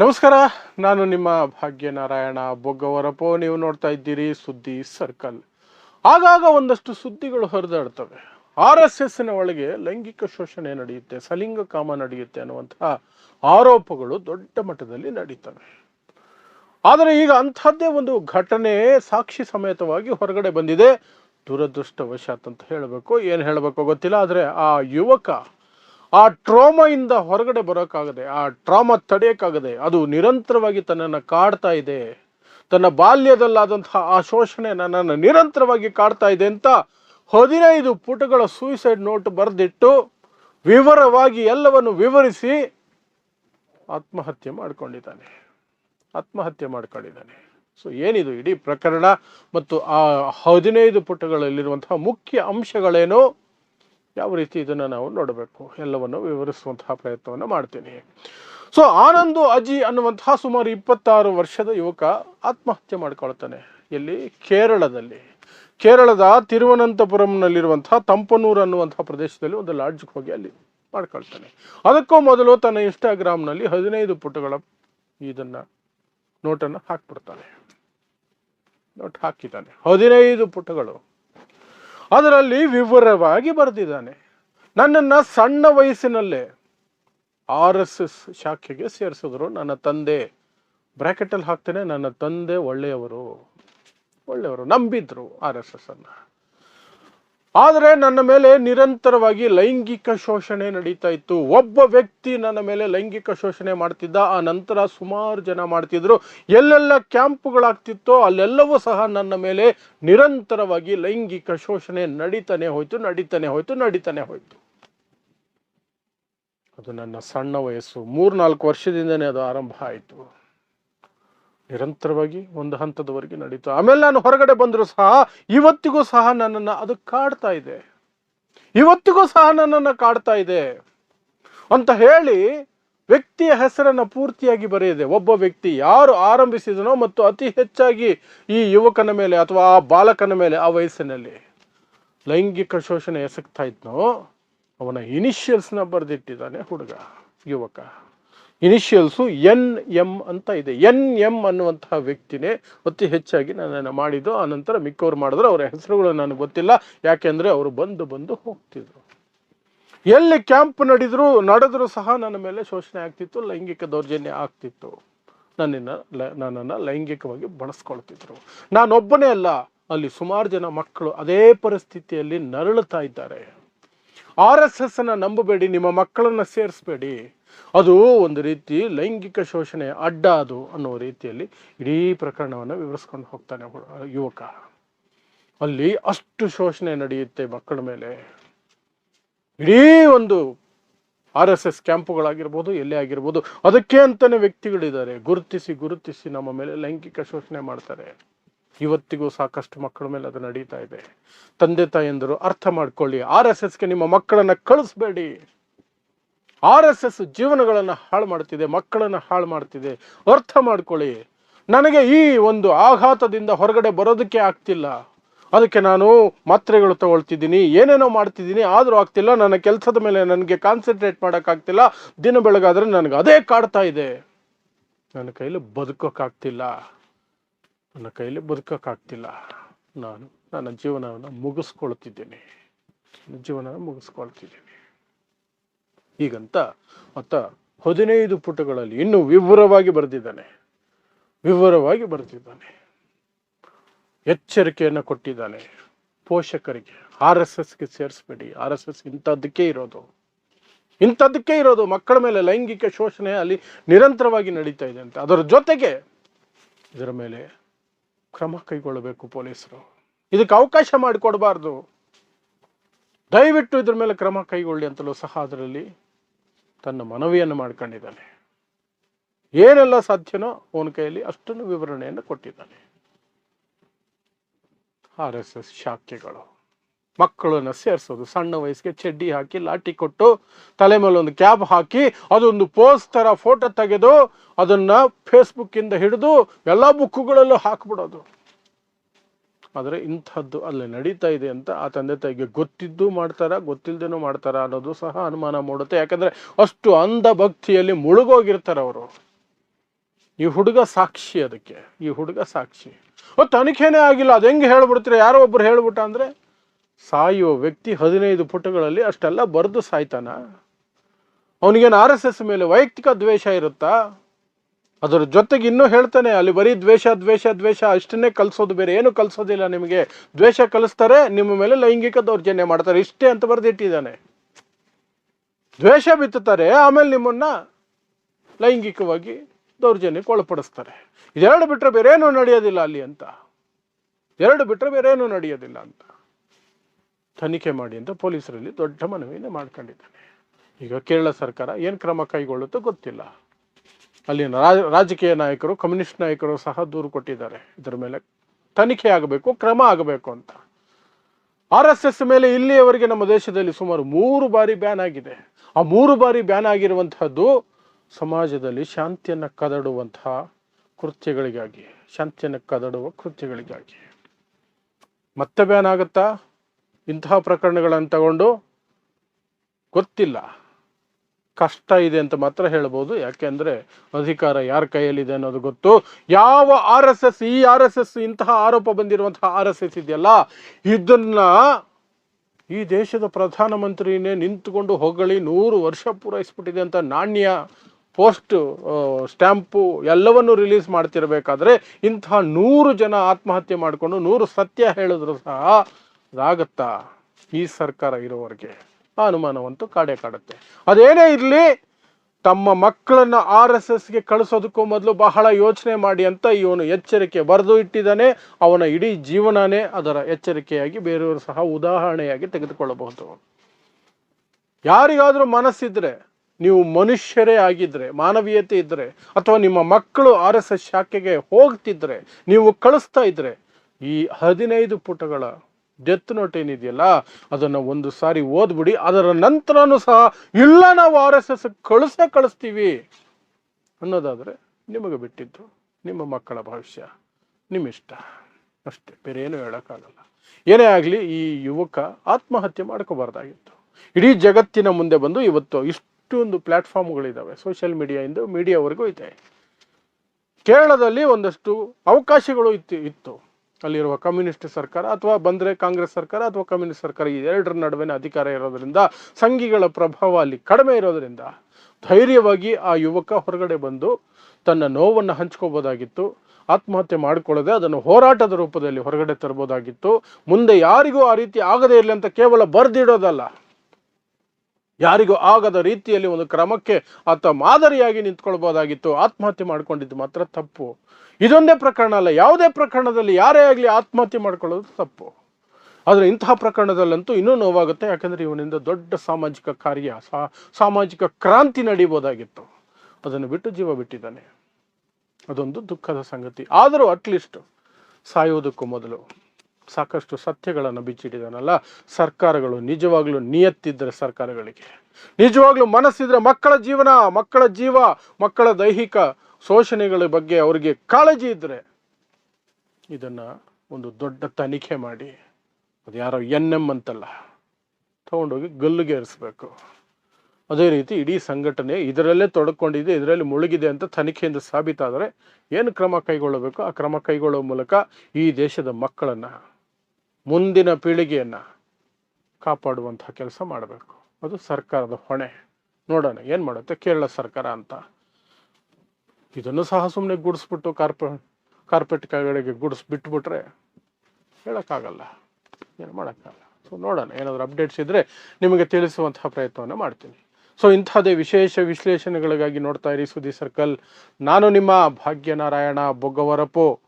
ನಮಸ್ಕಾರ, ನಾನು ನಿಮ್ಮ ಭಾಗ್ಯನಾರಾಯಣ ಬೊಗ್ಗವರಪೋ ನೀವು ನೋಡ್ತಾ ಇದ್ದೀರಿ ಸುದ್ದಿ ಸರ್ಕಲ್. ಆಗಾಗ ಒಂದಷ್ಟು ಸುದ್ದಿಗಳು ಹರಿದಾಡ್ತವೆ. ಆರ್ ಎಸ್ ಎಸ್ನ ಒಳಗೆ ಲೈಂಗಿಕ ಶೋಷಣೆ ನಡೆಯುತ್ತೆ, ಸಲಿಂಗ ಕಾಮ ನಡೆಯುತ್ತೆ ಅನ್ನುವಂತಹ ಆರೋಪಗಳು ದೊಡ್ಡ ಮಟ್ಟದಲ್ಲಿ ನಡೀತವೆ. ಆದರೆ ಈಗ ಅಂಥದ್ದೇ ಒಂದು ಘಟನೆ ಸಾಕ್ಷಿ ಸಮೇತವಾಗಿ ಹೊರಗಡೆ ಬಂದಿದೆ. ದುರದೃಷ್ಟವಶಾತ್ ಅಂತ ಹೇಳಬೇಕು. ಏನು ಹೇಳಬೇಕು ಗೊತ್ತಿಲ್ಲ, ಆದರೆ ಆ ಯುವಕ ಆ ಟ್ರೋಮಾಯಿಂದ ಹೊರಗಡೆ ಬರೋಕ್ಕಾಗದೆ, ಆ ಟ್ರಾಮಾ ತಡೆಯೋಕ್ಕಾಗದೆ, ಅದು ನಿರಂತರವಾಗಿ ತನ್ನನ್ನು ಕಾಡ್ತಾ ಇದೆ. ತನ್ನ ಬಾಲ್ಯದಲ್ಲಾದಂತಹ ಆ ಶೋಷಣೆ ನನ್ನನ್ನು ನಿರಂತರವಾಗಿ ಕಾಡ್ತಾ ಇದೆ ಅಂತ ಹದಿನೈದು ಪುಟಗಳ ಸೂಯಿಸೈಡ್ ನೋಟ್ ಬರೆದಿಟ್ಟು ವಿವರವಾಗಿ ಎಲ್ಲವನ್ನು ವಿವರಿಸಿ ಆತ್ಮಹತ್ಯೆ ಮಾಡ್ಕೊಂಡಿದ್ದಾನೆ. ಆತ್ಮಹತ್ಯೆ ಮಾಡ್ಕೊಂಡಿದ್ದಾನೆ. ಸೊ ಏನಿದು ಇಡೀ ಪ್ರಕರಣ ಮತ್ತು ಆ ಹದಿನೈದು ಪುಟಗಳಲ್ಲಿರುವಂತಹ ಮುಖ್ಯ ಅಂಶಗಳೇನು? ಯಾವ ರೀತಿ ಇದನ್ನು ನಾವು ನೋಡಬೇಕು? ಎಲ್ಲವನ್ನು ವಿವರಿಸುವಂತಹ ಪ್ರಯತ್ನವನ್ನು ಮಾಡ್ತೀನಿ. ಸೊ ಆನಂದು ಅಜಿ ಅನ್ನುವಂತಹ ಸುಮಾರು ಇಪ್ಪತ್ತಾರು ವರ್ಷದ ಯುವಕ ಆತ್ಮಹತ್ಯೆ ಮಾಡ್ಕೊಳ್ತಾನೆ. ಎಲ್ಲಿ? ಕೇರಳದಲ್ಲಿ. ಕೇರಳದ ತಿರುವನಂತಪುರಂನಲ್ಲಿರುವಂತಹ ತಂಪನೂರು ಅನ್ನುವಂತಹ ಪ್ರದೇಶದಲ್ಲಿ ಒಂದು ಲಾಡ್ಜ್ಗೆ ಹೋಗಿ ಅಲ್ಲಿ ಮಾಡ್ಕೊಳ್ತಾನೆ. ಅದಕ್ಕೂ ಮೊದಲು ತನ್ನ ಇನ್ಸ್ಟಾಗ್ರಾಮ್ನಲ್ಲಿ ಹದಿನೈದು ಪುಟಗಳ ಇದನ್ನು ನೋಟನ್ನು ಹಾಕ್ಬಿಡ್ತಾನೆ. ನೋಟ್ ಹಾಕಿದ್ದಾನೆ. ಹದಿನೈದು ಪುಟಗಳು. ಅದರಲ್ಲಿ ವಿವರವಾಗಿ ಬರೆದಿದ್ದಾನೆ. ನನ್ನನ್ನು ಸಣ್ಣ ವಯಸ್ಸಿನಲ್ಲೇ ಆರ್ ಎಸ್ ಎಸ್ ಶಾಖೆಗೆ ಸೇರಿಸಿದ್ರು. ನನ್ನ ತಂದೆ ಬ್ರ್ಯಾಕೆಟಲ್ಲಿ ಹಾಕ್ತೇನೆ. ನನ್ನ ತಂದೆ ಒಳ್ಳೆಯವರು ಒಳ್ಳೆಯವರು ನಂಬಿದ್ರು ಆರ್ ಎಸ್ ಎಸ್ ಅನ್ನ. ಆದರೆ ನನ್ನ ಮೇಲೆ ನಿರಂತರವಾಗಿ ಲೈಂಗಿಕ ಶೋಷಣೆ ನಡೀತಾ ಇತ್ತು. ಒಬ್ಬ ವ್ಯಕ್ತಿ ನನ್ನ ಮೇಲೆ ಲೈಂಗಿಕ ಶೋಷಣೆ ಮಾಡ್ತಿದ್ದ, ಆ ನಂತರ ಸುಮಾರು ಜನ ಮಾಡ್ತಿದ್ರು. ಎಲ್ಲೆಲ್ಲ ಕ್ಯಾಂಪ್ಗಳಾಗ್ತಿತ್ತೋ ಅಲ್ಲೆಲ್ಲವೂ ಸಹ ನನ್ನ ಮೇಲೆ ನಿರಂತರವಾಗಿ ಲೈಂಗಿಕ ಶೋಷಣೆ ನಡೀತಾನೆ ಹೋಯ್ತು ನಡೀತಾನೆ ಹೋಯ್ತು ನಡೀತಾನೆ ಹೋಯ್ತು. ಅದು ನನ್ನ ಸಣ್ಣ ವಯಸ್ಸು. ಮೂರ್ನಾಲ್ಕು ವರ್ಷದಿಂದನೇ ಅದು ಆರಂಭ ಆಯಿತು. ನಿರಂತರವಾಗಿ ಒಂದು ಹಂತದವರೆಗೆ ನಡೀತು. ಆಮೇಲೆ ನಾನು ಹೊರಗಡೆ ಬಂದರೂ ಸಹ ಇವತ್ತಿಗೂ ಸಹ ನನ್ನನ್ನು ಅದು ಕಾಡ್ತಾ ಇದೆ. ಇವತ್ತಿಗೂ ಸಹ ನನ್ನನ್ನು ಕಾಡ್ತಾ ಇದೆ ಅಂತ ಹೇಳಿ ವ್ಯಕ್ತಿಯ ಹೆಸರನ್ನು ಪೂರ್ತಿಯಾಗಿ ಬರೆಯದೆ ಒಬ್ಬ ವ್ಯಕ್ತಿ ಯಾರು ಆರಂಭಿಸಿದನೋ ಮತ್ತು ಅತಿ ಹೆಚ್ಚಾಗಿ ಈ ಯುವಕನ ಮೇಲೆ ಅಥವಾ ಆ ಬಾಲಕನ ಮೇಲೆ ಆ ವಯಸ್ಸಿನಲ್ಲಿ ಲೈಂಗಿಕ ಶೋಷಣೆ ಎಸಗ್ತಾ ಇದ್ನೋ, ಅವನ ಇನಿಷಿಯಲ್ಸ್ನ ಬರೆದಿಟ್ಟಿದ್ದಾನೆ ಹುಡುಗ, ಯುವಕ. ಇನಿಷಿಯಲ್ಸು ಎನ್ ಎಂ ಅಂತ ಇದೆ. ಎನ್ ಎಂ ಅನ್ನುವಂತಹ ವ್ಯಕ್ತಿನೇ ಅತಿ ಹೆಚ್ಚಾಗಿ ನನ್ನನ್ನು ಮಾಡಿದ್ದು. ಆನಂತರ ನಂತರ ಮಿಕ್ಕವ್ರು ಮಾಡಿದ್ರು. ಅವರ ಹೆಸರುಗಳು ನನಗೆ ಗೊತ್ತಿಲ್ಲ. ಯಾಕೆಂದ್ರೆ ಅವರು ಬಂದು ಬಂದು ಹೋಗ್ತಿದ್ರು. ಎಲ್ಲಿ ಕ್ಯಾಂಪ್ ನಡೆದ್ರು, ನಡೆದರೂ ಸಹ ನನ್ನ ಮೇಲೆ ಶೋಷಣೆ ಆಗ್ತಿತ್ತು. ಲೈಂಗಿಕ ದೌರ್ಜನ್ಯ ಆಗ್ತಿತ್ತು. ನನ್ನನ್ನು ನನ್ನನ್ನು ಲೈಂಗಿಕವಾಗಿ ಬಳಸ್ಕೊಳ್ತಿದ್ರು. ನಾನೊಬ್ಬನೇ ಅಲ್ಲ. ಅಲ್ಲಿ ಸುಮಾರು ಜನ ಮಕ್ಕಳು ಅದೇ ಪರಿಸ್ಥಿತಿಯಲ್ಲಿ ನರಳುತ್ತಾ ಇದ್ದಾರೆ. ಆರ್ ಎಸ್ ಎಸ್ ಅನ್ನ ನಂಬಬೇಡಿ. ನಿಮ್ಮ ಮಕ್ಕಳನ್ನ ಸೇರಿಸ್ಬೇಡಿ. ಅದು ಒಂದು ರೀತಿ ಲೈಂಗಿಕ ಶೋಷಣೆ ಅಡ್ಡ ಅದು ಅನ್ನೋ ರೀತಿಯಲ್ಲಿ ಇಡೀ ಪ್ರಕರಣವನ್ನು ವಿವರಿಸ್ಕೊಂಡು ಹೋಗ್ತಾನೆ ಯುವಕ. ಅಲ್ಲಿ ಅಷ್ಟು ಶೋಷಣೆ ನಡೆಯುತ್ತೆ ಮಕ್ಕಳ ಮೇಲೆ. ಇಡೀ ಒಂದು ಆರ್ ಎಸ್ ಎಸ್ ಕ್ಯಾಂಪುಗಳಾಗಿರ್ಬೋದು, ಎಲ್ಲೇ ಆಗಿರ್ಬೋದು, ಅದಕ್ಕೆ ಅಂತಾನೆ ವ್ಯಕ್ತಿಗಳಿದ್ದಾರೆ. ಗುರುತಿಸಿ ಗುರುತಿಸಿ ನಮ್ಮ ಮೇಲೆ ಲೈಂಗಿಕ ಶೋಷಣೆ ಮಾಡ್ತಾರೆ. ಇವತ್ತಿಗೂ ಸಾಕಷ್ಟು ಮಕ್ಕಳ ಮೇಲೆ ಅದು ನಡೀತಾ ಇದೆ. ತಂದೆ ತಾಯಿಯಂದರು ಅರ್ಥ ಮಾಡ್ಕೊಳ್ಳಿ, ಆರ್ ಎಸ್ ಎಸ್ಗೆ ನಿಮ್ಮ ಮಕ್ಕಳನ್ನ ಕಳಿಸ್ಬೇಡಿ. ಆರ್ ಎಸ್ ಎಸ್ ಜೀವನಗಳನ್ನು ಹಾಳು ಮಾಡ್ತಿದೆ ಮಕ್ಕಳನ್ನು ಹಾಳು ಮಾಡ್ತಿದೆ ಅರ್ಥ ಮಾಡ್ಕೊಳ್ಳಿ. ನನಗೆ ಈ ಒಂದು ಆಘಾತದಿಂದ ಹೊರಗಡೆ ಬರೋದಕ್ಕೆ ಆಗ್ತಿಲ್ಲ. ಅದಕ್ಕೆ ನಾನು ಮಾತ್ರೆಗಳು ತಗೊಳ್ತಿದ್ದೀನಿ, ಏನೇನೋ ಮಾಡ್ತಿದ್ದೀನಿ, ಆದರೂ ಆಗ್ತಿಲ್ಲ. ನನ್ನ ಕೆಲಸದ ಮೇಲೆ ನನಗೆ ಕಾನ್ಸಂಟ್ರೇಟ್ ಮಾಡೋಕ್ಕಾಗ್ತಿಲ್ಲ ದಿನ ಬೆಳಗಾದರೆ ನನಗೆ ಅದೇ ಕಾಡ್ತಾ ಇದೆ. ನನ್ನ ಕೈಲಿ ಬದುಕೋಕ್ಕಾಗ್ತಿಲ್ಲ ನನ್ನ ಕೈಲಿ ಬದುಕೋಕ್ಕಾಗ್ತಿಲ್ಲ ನಾನು ನನ್ನ ಜೀವನವನ್ನು ಮುಗಿಸ್ಕೊಳ್ತಿದ್ದೀನಿ. ಜೀವನ ಮುಗಿಸ್ಕೊಳ್ತಿದ್ದೀನಿ. ಹೀಗಂತ ಮತ್ತ ಹದಿನೈದು ಪುಟಗಳಲ್ಲಿ ಇನ್ನೂ ವಿವರವಾಗಿ ಬರೆದಿದ್ದಾನೆ. ವಿವರವಾಗಿ ಬರೆದಿದ್ದಾನೆ. ಎಚ್ಚರಿಕೆಯನ್ನು ಕೊಟ್ಟಿದ್ದಾನೆ. ಪೋಷಕರಿಗೆ, ಆರ್ ಎಸ್ ಎಸ್ಗೆ ಸೇರಿಸ್ಬೇಡಿ. ಆರ್ ಎಸ್ ಎಸ್ ಇಂಥದ್ದಕ್ಕೆ ಇರೋದು. ಇಂಥದ್ದಕ್ಕೆ ಇರೋದು. ಮಕ್ಕಳ ಮೇಲೆ ಲೈಂಗಿಕ ಶೋಷಣೆ ಅಲ್ಲಿ ನಿರಂತರವಾಗಿ ನಡೀತಾ ಇದೆ ಅಂತ. ಅದರ ಜೊತೆಗೆ ಇದರ ಮೇಲೆ ಕ್ರಮ ಕೈಗೊಳ್ಳಬೇಕು ಪೊಲೀಸರು. ಇದಕ್ಕೆ ಅವಕಾಶ ಮಾಡಿಕೊಡಬಾರ್ದು. ದಯವಿಟ್ಟು ಇದ್ರ ಮೇಲೆ ಕ್ರಮ ಕೈಗೊಳ್ಳಿ ಅಂತಲೂ ಸಹ ಅದರಲ್ಲಿ ತನ್ನ ಮನವಿಯನ್ನು ಮಾಡ್ಕೊಂಡಿದ್ದಾನೆ. ಏನೆಲ್ಲ ಸಾಧ್ಯನೋ ಅವನ ಕೈಯಲ್ಲಿ ಅಷ್ಟನ್ನು ವಿವರಣೆಯನ್ನು ಕೊಟ್ಟಿದ್ದಾನೆ. ಆರ್ ಎಸ್ ಎಸ್ ಶಾಖೆಗಳು. ಮಕ್ಕಳನ್ನ ಸೇರಿಸೋದು, ಸಣ್ಣ ವಯಸ್ಸಿಗೆ ಚಡ್ಡಿ ಹಾಕಿ ಲಾಟಿ ಕೊಟ್ಟು ತಲೆ ಮೇಲೆ ಒಂದು ಕ್ಯಾಬ್ ಹಾಕಿ, ಅದೊಂದು ಪೋಸ್ ತರ ಫೋಟೋ ತೆಗೆದು ಅದನ್ನ ಫೇಸ್ಬುಕ್ ಇಂದ ಹಿಡಿದು ಎಲ್ಲ ಬುಕ್ಕುಗಳಲ್ಲೂ ಹಾಕ್ಬಿಡೋದು. ಆದರೆ ಇಂಥದ್ದು ಅಲ್ಲಿ ನಡೀತಾ ಇದೆ ಅಂತ ಆ ತಂದೆ ತಾಯಿಗೆ ಗೊತ್ತಿದ್ದು ಮಾಡ್ತಾರ ಗೊತ್ತಿಲ್ಲದೇನೂ ಮಾಡ್ತಾರ ಅನ್ನೋದು ಸಹ ಅನುಮಾನ ಮೂಡುತ್ತೆ. ಯಾಕಂದ್ರೆ ಅಷ್ಟು ಅಂಧ ಭಕ್ತಿಯಲ್ಲಿ ಮುಳುಗೋಗಿರ್ತಾರೆ ಅವರು. ಈ ಹುಡುಗ ಸಾಕ್ಷಿ ಅದಕ್ಕೆ, ಈ ಹುಡುಗ ಸಾಕ್ಷಿ. ತನಿಖೆನೇ ಆಗಿಲ್ಲ. ಅದು ಹೆಂಗೆ ಹೇಳ್ಬಿಡ್ತೀರ? ಯಾರೋ ಒಬ್ರು ಹೇಳ್ಬಿಟ್ಟ ಅಂದರೆ, ಸಾಯುವ ವ್ಯಕ್ತಿ ಹದಿನೈದು ಪುಟಗಳಲ್ಲಿ ಅಷ್ಟೆಲ್ಲ ಬರೆದು ಸಾಯ್ತಾನ. ಅವನಿಗೇನು ಆರ್ ಎಸ್ ಎಸ್ ಮೇಲೆ ವೈಯಕ್ತಿಕ ದ್ವೇಷ ಇರುತ್ತಾ? ಅದರ ಜೊತೆಗೆ ಇನ್ನೂ ಹೇಳ್ತಾನೆ, ಅಲ್ಲಿ ಬರೀ ದ್ವೇಷ ದ್ವೇಷ ದ್ವೇಷ ಅಷ್ಟನ್ನೇ ಕಲಿಸೋದು ಬೇರೆ, ಏನು ಕಲಿಸೋದಿಲ್ಲ ನಿಮಗೆ. ದ್ವೇಷ ಕಲಿಸ್ತಾರೆ, ನಿಮ್ಮ ಮೇಲೆ ಲೈಂಗಿಕ ದೌರ್ಜನ್ಯ ಮಾಡ್ತಾರೆ. ಇಷ್ಟೇ ಅಂತ ಬರೆದಿಟ್ಟಿದ್ದಾನೆ. ದ್ವೇಷ ಬಿತ್ತುತ್ತಾರೆ, ಆಮೇಲೆ ನಿಮ್ಮನ್ನ ಲೈಂಗಿಕವಾಗಿ ದೌರ್ಜನ್ಯಕ್ಕೆ ಒಳಪಡಿಸ್ತಾರೆ. ಇದೆರಡು ಬಿಟ್ಟರೆ ಬೇರೇನೂ ನಡೆಯೋದಿಲ್ಲ ಅಲ್ಲಿ ಅಂತ. ಎರಡು ಬಿಟ್ಟರೆ ಬೇರೇನೂ ನಡೆಯೋದಿಲ್ಲ ಅಂತ. ತನಿಖೆ ಮಾಡಿ ಅಂತ ಪೊಲೀಸರಲ್ಲಿ ದೊಡ್ಡ ಮನವಿಯನ್ನು ಮಾಡ್ಕೊಂಡಿದ್ದಾನೆ. ಈಗ ಕೇರಳ ಸರ್ಕಾರ ಏನು ಕ್ರಮ ಕೈಗೊಳ್ಳುತ್ತೋ ಗೊತ್ತಿಲ್ಲ. ಅಲ್ಲಿನ ರಾಜ- ರಾಜಕೀಯ ನಾಯಕರು, ಕಮ್ಯುನಿಸ್ಟ್ ನಾಯಕರು ಸಹ ದೂರು ಕೊಟ್ಟಿದ್ದಾರೆ. ಇದರ ಮೇಲೆ ತನಿಖೆ ಆಗಬೇಕು, ಕ್ರಮ ಆಗಬೇಕು ಅಂತ. ಆರ್ ಎಸ್ ಎಸ್ ಮೇಲೆ ಇಲ್ಲಿಯವರೆಗೆ ನಮ್ಮ ದೇಶದಲ್ಲಿ ಸುಮಾರು ಮೂರು ಬಾರಿ ಬ್ಯಾನ್ ಆಗಿದೆ. ಆ ಮೂರು ಬಾರಿ ಬ್ಯಾನ್ ಆಗಿರುವಂತಹದ್ದು ಸಮಾಜದಲ್ಲಿ ಶಾಂತಿಯನ್ನು ಕದಡುವಂತಹ ಕೃತ್ಯಗಳಿಗಾಗಿ, ಶಾಂತಿಯನ್ನು ಕದಡುವ ಕೃತ್ಯಗಳಿಗಾಗಿ. ಮತ್ತೆ ಬ್ಯಾನ್ ಆಗುತ್ತಾ? ಇಂತಹ ಪ್ರಕರಣಗಳನ್ನು ತಗೊಂಡು ಗೊತ್ತಿಲ್ಲ. ಕಷ್ಟ ಇದೆ ಅಂತ ಮಾತ್ರ ಹೇಳ್ಬೋದು. ಯಾಕೆಂದ್ರೆ ಅಧಿಕಾರ ಯಾರ ಕೈಯಲ್ಲಿದೆ ಅನ್ನೋದು ಗೊತ್ತು. ಯಾವ ಆರ್ ಎಸ್ ಎಸ್, ಈ ಆರ್ ಎಸ್ ಎಸ್ ಇಂತಹ ಆರೋಪ ಬಂದಿರುವಂತಹ ಆರ್ ಎಸ್ ಎಸ್ ಇದೆಯಲ್ಲ, ಇದನ್ನ ಈ ದೇಶದ ಪ್ರಧಾನಮಂತ್ರಿನೇ ನಿಂತುಕೊಂಡು ಹೊಗಳಿ ನೂರು ವರ್ಷ ಪೂರೈಸ್ಬಿಟ್ಟಿದೆ ಅಂತ ನಾಣ್ಯ, ಪೋಸ್ಟ್ ಸ್ಟ್ಯಾಂಪು ಎಲ್ಲವನ್ನು ರಿಲೀಸ್ ಮಾಡ್ತಿರಬೇಕಾದ್ರೆ ಇಂತಹ ನೂರು ಜನ ಆತ್ಮಹತ್ಯೆ ಮಾಡಿಕೊಂಡು ನೂರು ಸತ್ಯ ಹೇಳಿದ್ರು ಸಹ ಅದಾಗತ್ತಾ ಈ ಸರ್ಕಾರ ಇರೋವರೆಗೆ. ಆ ಅನುಮಾನವಂತೂ ಕಾಡೇ ಕಾಡುತ್ತೆ. ಅದೇನೇ ಇರಲಿ, ತಮ್ಮ ಮಕ್ಕಳನ್ನ ಆರ್ ಎಸ್ ಎಸ್ಗೆ ಕಳಿಸೋದಕ್ಕೂ ಮೊದಲು ಬಹಳ ಯೋಚನೆ ಮಾಡಿ ಅಂತ ಇವನು ಎಚ್ಚರಿಕೆ ಬರೆದು ಇಟ್ಟಿದ್ದಾನೆ. ಅವನ ಇಡೀ ಜೀವನನೇ ಅದರ ಎಚ್ಚರಿಕೆಯಾಗಿ ಬೇರೆಯವರು ಸಹ ಉದಾಹರಣೆಯಾಗಿ ತೆಗೆದುಕೊಳ್ಳಬಹುದು. ಯಾರಿಗಾದರೂ ಮನಸ್ಸಿದ್ರೆ, ನೀವು ಮನುಷ್ಯರೇ ಆಗಿದ್ರೆ, ಮಾನವೀಯತೆ ಇದ್ದರೆ ಅಥವಾ ನಿಮ್ಮ ಮಕ್ಕಳು ಆರ್ ಎಸ್ ಎಸ್ ಶಾಖೆಗೆ ಹೋಗ್ತಿದ್ರೆ, ನೀವು ಕಳಿಸ್ತಾ ಇದ್ರೆ, ಈ ಹದಿನೈದು ಪುಟಗಳ ಡೆತ್ ನೋಟ್ ಏನಿದೆಯಲ್ಲ, ಅದನ್ನು ಒಂದು ಸಾರಿ ಓದ್ಬಿಡಿ, ಅದರ ನಂತರನೂ ಸಹ ಇಲ್ಲ ನಾವು ಆರ್ ಎಸ್ ಎಸ್ ಕಳಿಸೇ ಕಳಿಸ್ತೀವಿ. ಅನ್ನೋದಾದರೆ ನಿಮಗೆ ಬಿಟ್ಟಿದ್ದು ನಿಮ್ಮ ಮಕ್ಕಳ ಭವಿಷ್ಯ, ನಿಮ್ಮಿಷ್ಟ. ಅಷ್ಟೇ, ಬೇರೆ ಏನು ಹೇಳೋಕ್ಕಾಗಲ್ಲ. ಏನೇ ಆಗಲಿ ಈ ಯುವಕ ಆತ್ಮಹತ್ಯೆ ಮಾಡ್ಕೋಬಾರ್ದಾಗಿತ್ತು. ಇಡೀ ಜಗತ್ತಿನ ಮುಂದೆ ಬಂದು ಇವತ್ತು ಇಷ್ಟೊಂದು ಪ್ಲ್ಯಾಟ್ಫಾರ್ಮ್ಗಳಿದ್ದಾವೆ ಸೋಷಿಯಲ್ ಮೀಡಿಯಾಯಿಂದ ಮೀಡಿಯಾವರೆಗೂ ಇದೆ. ಕೇರಳದಲ್ಲಿ ಒಂದಷ್ಟು ಅವಕಾಶಗಳು ಇತ್ತು ಇತ್ತು. ಅಲ್ಲಿರುವ ಕಮ್ಯುನಿಸ್ಟ್ ಸರ್ಕಾರ ಅಥವಾ ಬಂದರೆ ಕಾಂಗ್ರೆಸ್ ಸರ್ಕಾರ ಅಥವಾ ಕಮ್ಯುನಿಸ್ಟ್ ಸರ್ಕಾರ ಈ ಎರಡರ ನಡುವಿನ ಅಧಿಕಾರ ಇರೋದರಿಂದ ಸಂಘಿಗಳ ಪ್ರಭಾವ ಅಲ್ಲಿ ಕಡಿಮೆ ಇರೋದರಿಂದ ಧೈರ್ಯವಾಗಿ ಆ ಯುವಕ ಹೊರಗಡೆ ಬಂದು ತನ್ನ ನೋವನ್ನು ಹಂಚ್ಕೋಬೋದಾಗಿತ್ತು, ಆತ್ಮಹತ್ಯೆ ಮಾಡಿಕೊಳ್ಳದೆ ಅದನ್ನು ಹೋರಾಟದ ರೂಪದಲ್ಲಿ ಹೊರಗಡೆ ತರಬೋದಾಗಿತ್ತು. ಮುಂದೆ ಯಾರಿಗೂ ಆ ರೀತಿ ಆಗದೇ ಇರಲಿ ಅಂತ ಕೇವಲ ಬರೆದಿಡೋದಲ್ಲ. ಯಾರಿಗೂ ಆಗದ ರೀತಿಯಲ್ಲಿ ಒಂದು ಕ್ರಮಕ್ಕೆ ಆತ ಮಾದರಿಯಾಗಿ ನಿಂತ್ಕೊಳ್ಬೋದಾಗಿತ್ತು. ಆತ್ಮಹತ್ಯೆ ಮಾಡ್ಕೊಂಡಿದ್ದು ಮಾತ್ರ ತಪ್ಪು. ಇದೊಂದೇ ಪ್ರಕರಣ ಅಲ್ಲ, ಯಾವುದೇ ಪ್ರಕರಣದಲ್ಲಿ ಯಾರೇ ಆಗಲಿ ಆತ್ಮಹತ್ಯೆ ಮಾಡ್ಕೊಳ್ಳೋದು ತಪ್ಪು. ಆದರೆ ಇಂತಹ ಪ್ರಕರಣದಲ್ಲಂತೂ ಇನ್ನೂ ನೋವಾಗುತ್ತೆ, ಯಾಕಂದರೆ ಇವನಿಂದ ದೊಡ್ಡ ಸಾಮಾಜಿಕ ಕಾರ್ಯ ಸಾಮಾಜಿಕ ಕ್ರಾಂತಿ ನಡೀಬೋದಾಗಿತ್ತು. ಅದನ್ನು ಬಿಟ್ಟು ಜೀವ ಬಿಟ್ಟಿದ್ದಾನೆ. ಅದೊಂದು ದುಃಖದ ಸಂಗತಿ. ಆದರೂ ಅಟ್ಲೀಸ್ಟ್ ಸಾಯುವುದಕ್ಕೂ ಮೊದಲು. ಸಾಕಷ್ಟು ಸತ್ಯಗಳನ್ನು ಬಿಚ್ಚಿಟ್ಟಿದ್ದಾನಲ್ಲ? ಸರ್ಕಾರಗಳು ನಿಜವಾಗ್ಲೂ ನಿಯತ್ತಿದ್ದರೆ ಸರ್ಕಾರಗಳಿಗೆ. ನಿಜವಾಗ್ಲೂ ಮನಸ್ಸಿದ್ರೆ ಮಕ್ಕಳ ಜೀವನ, ಮಕ್ಕಳ ಜೀವ, ಮಕ್ಕಳ ದೈಹಿಕ ಶೋಷಣೆಗಳ ಬಗ್ಗೆ ಅವರಿಗೆ ಕಾಳಜಿ ಇದ್ದರೆ ಇದನ್ನ ಒಂದು ದೊಡ್ಡ ತನಿಖೆ ಮಾಡಿ. ಅದು ಯಾರೋ ಎನ್ ಎಂ ಅಂತಲ್ಲ, ತಗೊಂಡೋಗಿ ಗಲ್ಲಿಗೆ ಏರಿಸ್ಬೇಕು. ಅದೇ ರೀತಿ ಇಡೀ ಸಂಘಟನೆ ಇದರಲ್ಲೇ ತೊಡಕೊಂಡಿದೆ, ಇದರಲ್ಲಿ ಮುಳುಗಿದೆ ಅಂತ ತನಿಖೆಯಿಂದ ಸಾಬೀತಾದರೆ ಏನು ಕ್ರಮ ಕೈಗೊಳ್ಳಬೇಕು? ಆ ಕ್ರಮ ಕೈಗೊಳ್ಳುವ ಮೂಲಕ ಈ ದೇಶದ ಮಕ್ಕಳನ್ನು ಮುಂದಿನ ಪೀಳಿಗೆಯನ್ನು ಕಾಪಾಡುವಂತಹ ಕೆಲಸ ಮಾಡಬೇಕು. ಅದು ಸರ್ಕಾರದ ಹೊಣೆ. ನೋಡೋಣ, ಏನು ಮಾಡುತ್ತೆ? ಕೇರಳ ಸರ್ಕಾರ ಅಂತ. ಇದನ್ನು ಸಹ ಸುಮ್ಮನೆ ಗುಡಿಸ್ಬಿಟ್ಟು ಕಾರ್ಪೆ, ಕಾರ್ಪೆಟ್ ಕೆಳಗಡೆಗೆ ಗುಡಿಸ್ ಬಿಟ್ಬಿಟ್ರೆ ಹೇಳೋಕ್ಕಾಗಲ್ಲ. ಏನು ಮಾಡೋಕ್ಕಾಗಲ್ಲ. ಸೊ ನೋಡೋಣ, ಏನಾದರೂ ಅಪ್ಡೇಟ್ಸ್ ಇದ್ದರೆ ನಿಮಗೆ ತಿಳಿಸುವಂತಹ ಪ್ರಯತ್ನವನ್ನು ಮಾಡ್ತೀನಿ. ಸೊ ಇಂಥದ್ದೇ ವಿಶೇಷ ವಿಶ್ಲೇಷಣೆಗಳಿಗಾಗಿ ನೋಡ್ತಾ ಇರಿ ಸುದ್ದಿ ಸರ್ಕಲ್. ನಾನು ನಿಮ್ಮ ಭಾಗ್ಯನಾರಾಯಣ ಬೊಗ್ಗವರಪು.